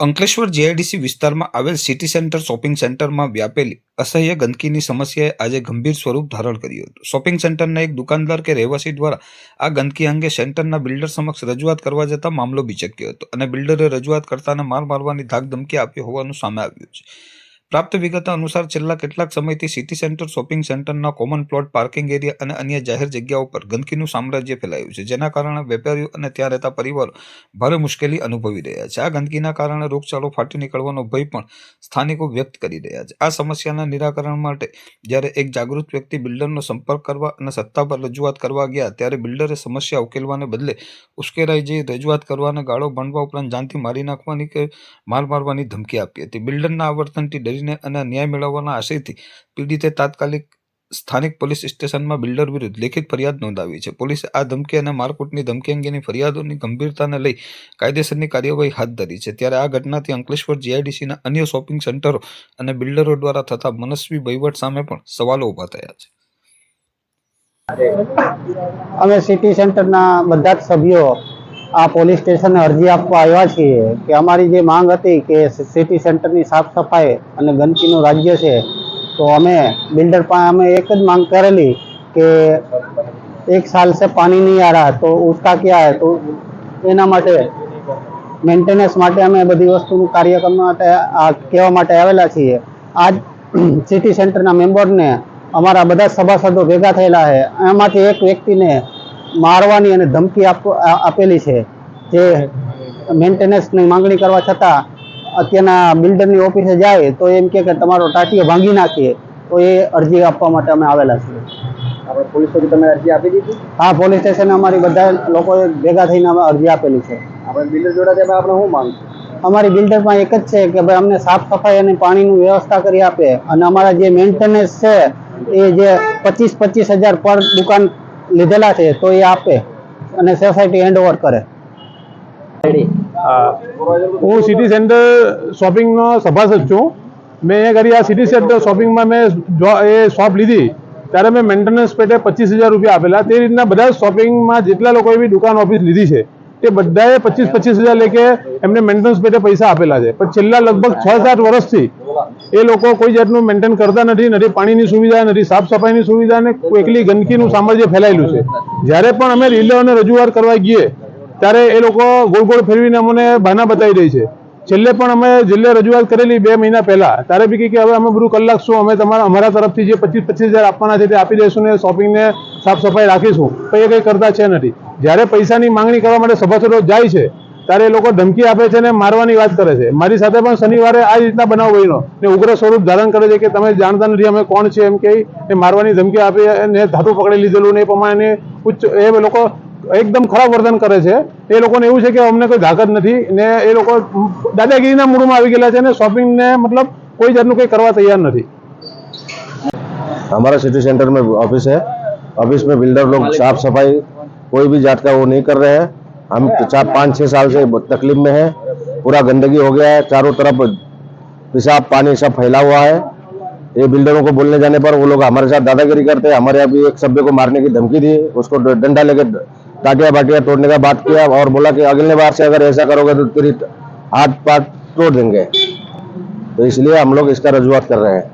Ankleshwar GIDC વિસ્તારમાં આવેલ city centre shopping સેન્ટરમાં વ્યાપેલી અસહ્ય ગંદકીની સમસ્યાએ આજે ગંભીર સ્વરૂપ ધારણ કર્યું હતું. શોપિંગ સેન્ટરના એક દુકાનદાર કે રહેવાસી દ્વારા આ ગંદકી અંગે સેન્ટરના બિલ્ડર સમક્ષ રજૂઆત કરવા જતાં મામલો બિચક્યો હતો અને બિલ્ડરે રજૂઆત કરતાને માર મારવાની ધાક ધમકી આપી હોવાનું સામે આવ્યું છે. પ્રાપ્ત વિગત અનુસાર છેલ્લા કેટલાક સમયથી સિટી સેન્ટર શોપિંગ સેન્ટરના કોમન પ્લોટ પાર્કિંગ એરિયા અને અન્ય જાહેર જગ્યાઓ પર ગંદકીનું સામ્રાજ્ય ફેલાયું છે, જેના કારણે વેપારીઓ અને ત્યાં રહેતા પરિવારો ભારે મુશ્કેલી અનુભવી રહ્યા છે. આ ગંદકીના કારણે રોગચાળો ફાટી નીકળવાનો ભય પણ સ્થાનિકો વ્યક્ત કરી રહ્યા છે. આ સમસ્યાના નિરાકરણ માટે જ્યારે એક જાગૃત વ્યક્તિ બિલ્ડરનો સંપર્ક કરવા અને સત્તા પર રજૂઆત કરવા ગયા, ત્યારે બિલ્ડરે સમસ્યા ઉકેલવાને બદલે ઉશ્કેરાઈ જઈ રજૂઆત કરવાને ગાળો ભણવા ઉપરાંત જાનથી મારી નાખવાની કે માર મારવાની ધમકી આપી હતી. બિલ્ડરના આવર્તનથી વર્તનથી ડરીને અને ન્યાય મેળવવાના આશયથી પીડિતે તાત્કાલિક સ્થાનિક પોલીસ સ્ટેશનમાં બિલ્ડર વિરુદ્ધ લેખિત ફરિયાદ નોંધાવી છે. પોલીસે આ ધમકી અને મારકૂટની ધમકી અંગેની ફરિયાદોની ગંભીરતાને લઈ કાયદેસરની કાર્યવાહી હાથ ધરી છે. ત્યારે આ ઘટનાથી અંકલેશ્વર જીઆઈડીસીના અન્ય શોપિંગ સેન્ટરો અને બિલ્ડરો દ્વારા થતા મનસ્વી વહીવટ સામે પણ સવાલો ઊભા થયા છે. અમે સિટી સેન્ટરના બધા જ સભ્યો આ પોલીસ સ્ટેશને અરજી આપવા આવ્યા છીએ કે અમારી જે માંગ હતી કે સિટી સેન્ટરની સાફ સફાઈ અને ગંદકીનું રાજ્ય છે, તો અમે બિલ્ડર પાસે અમે એક જ માંગ કરેલી કે એક સાલ સે પાણી નહીં આ રહા, તો ઉસકા ક્યાં હે? તો એના માટે મેન્ટેનન્સ માટે અમે બધી વસ્તુનું કાર્યક્રમ માટે આ કહેવા માટે આવેલા છીએ. આજ સિટી સેન્ટરના મેમ્બરને અમારા બધા સભાસદો ભેગા થયેલા છે એમાંથી એક વ્યક્તિને મારવાની અને ધમકી આપ આપેલી છે. જે મેન્ટેનન્સની માંગણી કરવા છતાં અત્યારના બિલ્ડરની ઓફિસે જાય તો એમ કે તમારો ટાંટીઓ ભાંગી નાખીએ તો એ અરજી આપવા માટે અમે આવેલા છીએ. આપણે પોલીસ તમે અરજી આપી દીધી? હા પોલીસ સ્ટેશને અમારી બધા લોકોએ ભેગા થઈને અમે અરજી આપેલી છે. આપણે બિલ્ડર જોડાતે આપણે શું માંગ? અમારી બિલ્ડરમાં એક જ છે કે ભાઈ અમને સાફ સફાઈ અને પાણીની વ્યવસ્થા કરી આપે અને અમારા જે મેન્ટેનન્સ છે એ જે પચીસ પચીસ હજાર પર દુકાન લીધેલા છે, તો એ આપે અને સોસાયટી હેન્ડ ઓવર કરે. હા. સિટી સેન્ટર શોપિંગનો સભાસદ છું. મેં અહીંયા કરી આ સિટી સેન્ટર શોપિંગમાં મેં એ શોપ લીધી, ત્યારે મેં મેન્ટેનન્સ પેટે પચીસ હજાર રૂપિયા આપેલા. તે રીતના બધા શોપિંગમાં જેટલા લોકોએ બી દુકાન ઓફિસ લીધી છે તે બધાએ પચીસ પચીસ હજાર લેકે એમને મેન્ટેનન્સ પેટે પૈસા આપેલા છે. પણ છેલ્લા લગભગ છ સાત વર્ષથી એ લોકો કોઈ જાતનું મેન્ટેન કરતા નથી નથી પાણીની સુવિધા, નથી સાફ સફાઈની સુવિધા ને એકલી ગંદકીનું સામ્રાજ્ય ફેલાયેલું છે. જ્યારે પણ અમે રિલેઓને રજૂઆત કરવા ગઈએ ત્યારે એ લોકો ગોળ ગોળ ફેરવીને અમને બહાના બતાવી દે છે. છેલ્લે પણ અમે જિલ્લે રજૂઆત કરેલી બે મહિના પહેલા, ત્યારે બી કે હવે અમે બધું કલાક શું અમે તમારા, અમારા તરફથી જે પચીસ પચીસ હજાર આપવાના છે તે આપી દઈશું ને શોપિંગને સાફ સફાઈ રાખીશું. તો એ કંઈ કરતા છે નથી. જ્યારે પૈસાની માંગણી કરવા માટે સભાસદો જાય છે ત્યારે એ લોકો ધમકી આપે છે ને મારવાની વાત કરે છે મારી સાથે પણ શનિવારે આ રીતના બનાવ બન્યો ને ઉગ્ર સ્વરૂપ ધારણ કરે છે કે તમે જાણતા નથી અમે કોણ છે એમ કહી ને મારવાની ધમકી આપી ને ધાતુ પકડી લીધેલું ને એ પ્રમાણે ઉચ્ચ એ લોકો એકદમ ખરાબ વર્તન કરે છે એ લોકોને એવું છે કે અમને કોઈ ધાક જ નથી ને એ લોકો દાદાગીરીના મૂળમાં આવી ગયેલા છે ને શોપિંગને મતલબ કોઈ જાતનું કંઈ કરવા તૈયાર નથી हमारा सिटी सेंटर में ऑफिस है ऑफिस में बिल्डर लोग साफ सफाई कोई भी जात का वो नहीं कर रहे हैं। हम चार, पाँच छः साल से तकलीफ़ में है। पूरा गंदगी हो गया है, चारों तरफ़ पेशाब, पानी सब फैला हुआ है। ये बिल्डरों को बोलने जाने पर वो लोग हमारे साथ दादागिरी करते हैं। हमारे यहाँ एक सभ्य को मारने की धमकी दी, उसको डंडा लेके टाटिया बाटिया तोड़ने का बात किया और बोला कि अगले बार से अगर ऐसा करोगे तो तेरी हाथ पाथ तोड़ देंगे। तो इसलिए हम लोग इसका रजूआत कर रहे हैं।